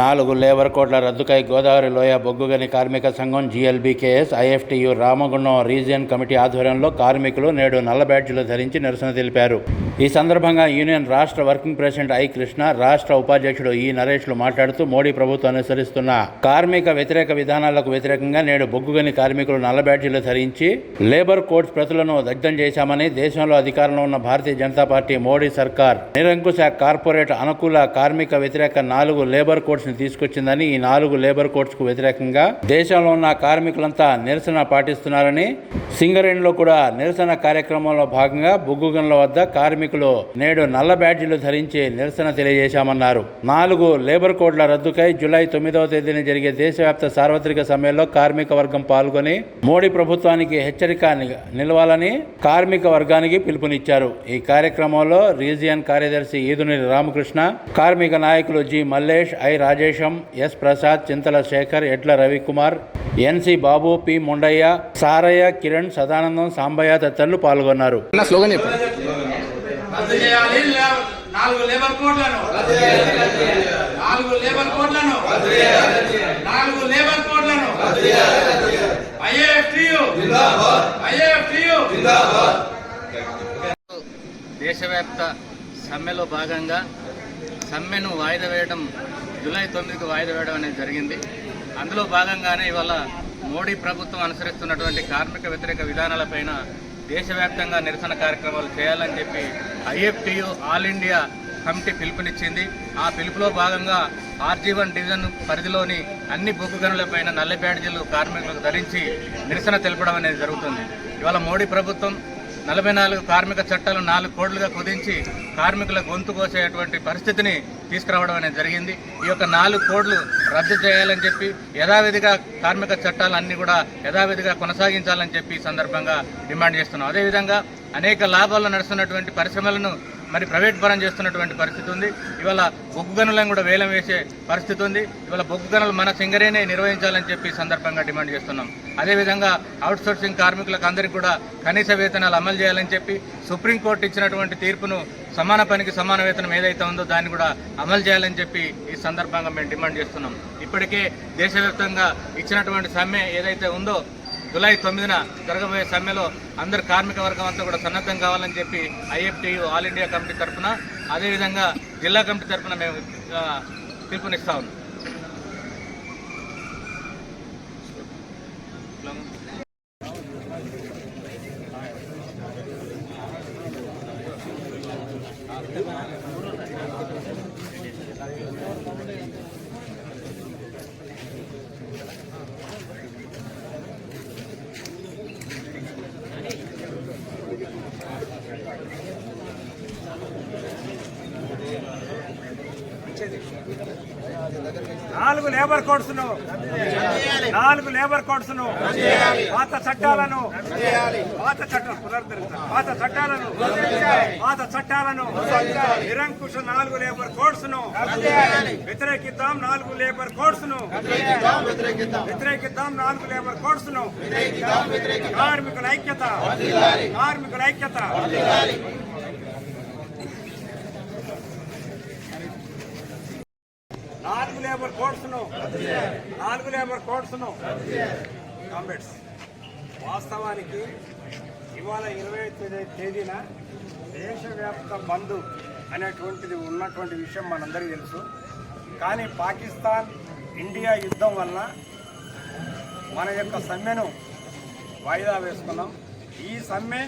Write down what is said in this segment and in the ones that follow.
నాలుగు లేబర్ కోట్ల రద్దుకై గోదావరి లోయ బొగ్గుగని కార్మిక సంఘం GLBKS IFTU Ramagundam region committee ఆధ్వర్యంలో కార్మికులు నేడు నల్ల బ్యాడ్జీలు ధరించి నిరసన తెలిపారు. ఈ సందర్భంగా యూనియన్ రాష్ట్ర వర్కింగ్ ప్రెసిడెంట్ ఐ కృష్ణ రాష్ట్ర ఉపాధ్యక్షుడు ఈ నరేష్లు మాట్లాడుతూ మోడీ ప్రభుత్వం అనుసరిస్తున్న కార్మిక వ్యతిరేక విధానాలకు వ్యతిరేకంగా నేడు బొగ్గుగని కార్మికులు నల్ల బ్యాడ్జీలు ధరించి లేబర్ కోడ్స్ ప్రతులను దగ్ధం చేశామని దేశంలో అధికారంలో ఉన్న భారతీయ జనతా పార్టీ మోడీ సర్కార్ నిరంకుశ కార్పొరేట్ అనుకూల కార్మిక వ్యతిరేక నాలుగు లేబర్ కోడ్స్ ని తీసుకొచ్చిందని ఈ నాలుగు లేబర్ కోడ్స్కు వ్యతిరేకంగా దేశంలో ఉన్న కార్మికులంతా నిరసన పాటిస్తున్నారని సింగరేణిలో కూడా నిరసన కార్యక్రమంలో భాగంగా బొగ్గుగన్ల వద్ద కార్మికులు నేడు నల్ల బ్యాడ్జీలు ధరించి నిరసన తెలియజేశామన్నారు. నాలుగు లేబర్ కోడ్ల రద్దుకై జూలై తొమ్మిదవ తేదీన జరిగే దేశవ్యాప్త సార్వత్రిక సమ్మెలో కార్మిక వర్గం పాల్గొని మోడీ ప్రభుత్వానికి హెచ్చరిక నిలవాలని కార్మిక వర్గానికి పిలుపునిచ్చారు. ఈ కార్యక్రమంలో రీజియన్ కార్యదర్శి ఈదుని రామకృష్ణ కార్మిక నాయకులు G Mallesh I Rajesham S Prasad Chintala Shekhar Edla Ravikumar NC Babu P Mundaiah Saraiah Kiran Sadanandam Sambaiah తదితరులు పాల్గొన్నారు. అన్న స్లోగన్ చెప్పు. రద్దు చేయాలి లే- నాలుగు లేబర్ కోడ్లను. నాలుగు లేబర్ కోడ్లను. నాలుగు లేబర్ కోడ్లను. ఐఏఎఫ్టియు. ఐఏఎఫ్టియు. దేశవ్యాప్త సమ్మెలో భాగంగా సమ్మెను వాయిదా వేయడం జూలై తొమ్మిదికి వాయిదా వేయడం అనేది జరిగింది. అందులో భాగంగానే ఇవాళ మోడీ ప్రభుత్వం అనుసరిస్తున్నటువంటి కార్మిక వ్యతిరేక విధానాలపైన దేశవ్యాప్తంగా నిరసన కార్యక్రమాలు చేయాలని చెప్పి ఐఎఫ్టియు ఆల్ ఇండియా కమిటీ పిలుపునిచ్చింది. ఆ పిలుపులో భాగంగా ఆర్జీ వన్ డివిజన్ పరిధిలోని అన్ని బొగ్గు గనులపైన నల్ల బ్యాడ్జీలు కార్మికులకు ధరించి నిరసన తెలపడం అనేది జరుగుతుంది. ఇవాళ మోడీ ప్రభుత్వం నలభై నాలుగు కార్మిక చట్టాలు నాలుగు కోడ్లుగా కుదించి కార్మికుల గొంతు కోసేటువంటి పరిస్థితిని తీసుకురావడం అనేది జరిగింది. ఈ యొక్క నాలుగు కోడ్లు రద్దు చేయాలని చెప్పి యథావిధిగా కార్మిక చట్టాలు అన్నీ కూడా యథావిధిగా కొనసాగించాలని చెప్పి ఈ సందర్భంగా డిమాండ్ చేస్తున్నాం. అదేవిధంగా అనేక లాభాలు నడుస్తున్నటువంటి పరిశ్రమలను మరి ప్రైవేట్ పరం చేస్తున్నటువంటి పరిస్థితి ఉంది. ఇవాళ బొగ్గు గనులను కూడా వేలం వేసే పరిస్థితి ఉంది. ఇవాళ బొగ్గు గనులు మన సింగరేనే నిర్వహించాలని చెప్పి సందర్భంగా డిమాండ్ చేస్తున్నాం. అదేవిధంగా అవుట్సోర్సింగ్ కార్మికులకు అందరికీ కూడా కనీస వేతనాలు అమలు చేయాలని చెప్పి సుప్రీంకోర్టు ఇచ్చినటువంటి తీర్పును సమాన పనికి సమాన వేతనం ఏదైతే ఉందో దాన్ని కూడా అమలు చేయాలని చెప్పి ఈ సందర్భంగా మేము డిమాండ్ చేస్తున్నాం. ఇప్పటికే దేశవ్యాప్తంగా ఇచ్చినటువంటి సమ్మె ఏదైతే ఉందో జూలై తొమ్మిదిన జరగబోయే సమ్మెలో అందరు కార్మిక వర్గం అంతా కూడా సన్నద్ధం కావాలని చెప్పి ఐఎఫ్టియు ఆల్ ఇండియా కమిటీ తరఫున అదేవిధంగా జిల్లా కమిటీ తరఫున మేము పిలుపునిస్తా ఉన్నాం. నాలుగు లేబర్ కోడ్స్ను. నాలుగు లేబర్ కోడ్స్ను. పాత చట్టాలను. పాత చట్టం పునరుద్ధరించాలి. పాత చట్టాలను. పాత చట్టాలను. నిరంకుశ నాలుగు లేబర్ కోడ్స్ను. వ్యతిరేకిద్దాం నాలుగు లేబర్ కోడ్స్ను. వ్యతిరేకిద్దాం నాలుగు లేబర్ కోడ్స్ను. కార్మికుల ఐక్యత. కార్మికుల ఐక్యత నాలుగు లేబర్ కోడ్స్ను. నాలుగు లేబర్ కోడ్స్ కాంబెట్స్ వాస్తవానికి ఇవాళ ఇరవై తేదీన దేశవ్యాప్త బంద్ అనేటువంటిది ఉన్నటువంటి విషయం మనందరికీ తెలుసు. కానీ పాకిస్తాన్ ఇండియా యుద్ధం వల్ల మన యొక్క సమ్మెను వాయిదా వేసుకున్నాం. ఈ సమ్మె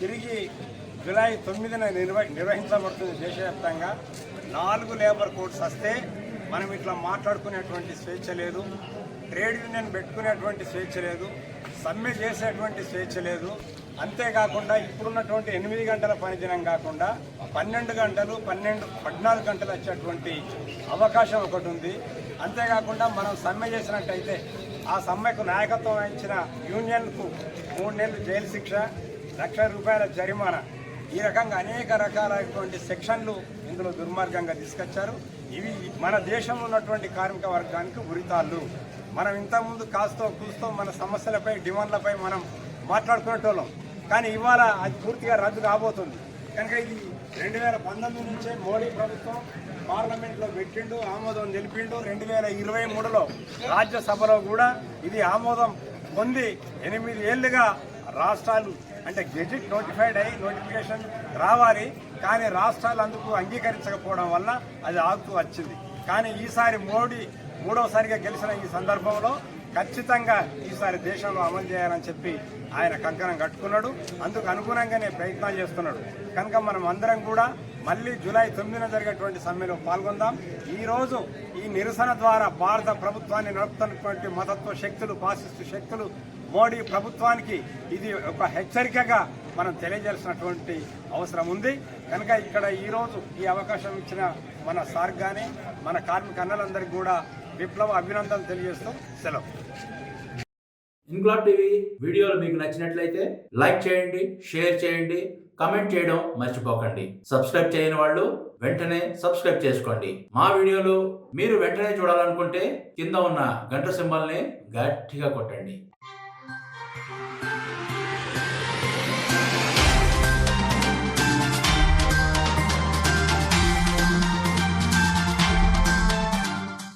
తిరిగి జూలై తొమ్మిదిన నిర్వ నిర్వహించబడుతుంది దేశవ్యాప్తంగా. నాలుగు లేబర్ కోడ్స్ వస్తే మనం ఇట్లా మాట్లాడుకునేటువంటి స్వేచ్ఛ లేదు. ట్రేడ్ యూనియన్ పెట్టుకునేటువంటి స్వేచ్ఛ లేదు. సమ్మె చేసేటువంటి స్వేచ్ఛ లేదు. అంతేకాకుండా ఇప్పుడున్నటువంటి ఎనిమిది గంటల పనిదినం కాకుండా పన్నెండు గంటలు పన్నెండు పద్నాలుగు గంటలు వచ్చేటువంటి అవకాశం ఒకటి ఉంది. అంతేకాకుండా మనం సమ్మె చేసినట్టయితే ఆ సమ్మెకు నాయకత్వం వహించిన యూనియన్కు మూడు నెలలు జైలు శిక్ష లక్ష రూపాయల జరిమానా. ఈ రకంగా అనేక రకాలైనటువంటి సెక్షన్లు ఇందులో దుర్మార్గంగా తీసుకొచ్చారు. ఇవి మన దేశంలో ఉన్నటువంటి కార్మిక వర్గానికి ఉరితాళ్ళు. మనం ఇంతకుముందు కాస్తో కూస్తో మన సమస్యలపై డిమాండ్లపై మనం మాట్లాడుకునేటోళ్ళం. కానీ ఇవాళ అది పూర్తిగా రద్దు కాబోతుంది. కనుక ఇది రెండు వేల పంతొమ్మిది నుంచే మోడీ ప్రభుత్వం పార్లమెంట్లో పెట్టిండు ఆమోదం తెలిపిండు రెండు వేల ఇరవై మూడులో రాజ్యసభలో కూడా ఇది ఆమోదం పొంది ఎనిమిది ఏళ్ళుగా రాష్ట్రాలు అంటే గెజిట్ నోటిఫైడ్ అయ్యి నోటిఫికేషన్ రావాలి కానీ రాష్ట్రాలు అందుకు అంగీకరించకపోవడం వల్ల అది ఆగుతూ వచ్చింది. కానీ ఈసారి మోడీ మూడవసారిగా గెలిచిన ఈ సందర్భంలో ఖచ్చితంగా ఈసారి దేశంలో అమలు చేయాలని చెప్పి ఆయన కంకణం కట్టుకున్నాడు. అందుకు అనుగుణంగానే ప్రయత్నాలు చేస్తున్నాడు. కనుక మనం అందరం కూడా మళ్ళీ జూలై తొమ్మిదిన జరిగేటువంటి సమ్మెలో పాల్గొందాం. ఈరోజు ఈ నిరసన ద్వారా భారత ప్రభుత్వాన్ని నడుపుతున్నటువంటి మతత్వ శక్తులు పాసిస్టు శక్తులు మోడీ ప్రభుత్వానికి ఇది ఒక హెచ్చరికగా మనం తెలియజేసినటువంటి అవసరం ఉంది. కనుక ఇక్కడ ఈరోజు ఈ అవకాశం ఇచ్చిన మన సార్ కానీ మన కార్మిక అన్నలందరికీ కూడా విప్లవ అభినందనలు తెలియజేస్తూ సెలవు. ఇంక్లాబ్ టీవీ వీడియోలు మీకు నచ్చినట్లయితే లైక్ చేయండి షేర్ చేయండి కమెంట్ చేయడం మర్చిపోకండి. సబ్స్క్రైబ్ చేయని వాళ్ళు వెంటనే సబ్స్క్రైబ్ చేసుకోండి. మా వీడియోలు మీరు వెంటనే చూడాలనుకుంటే కింద ఉన్న గంట సింబల్ని గట్టిగా కొట్టండి. Bye.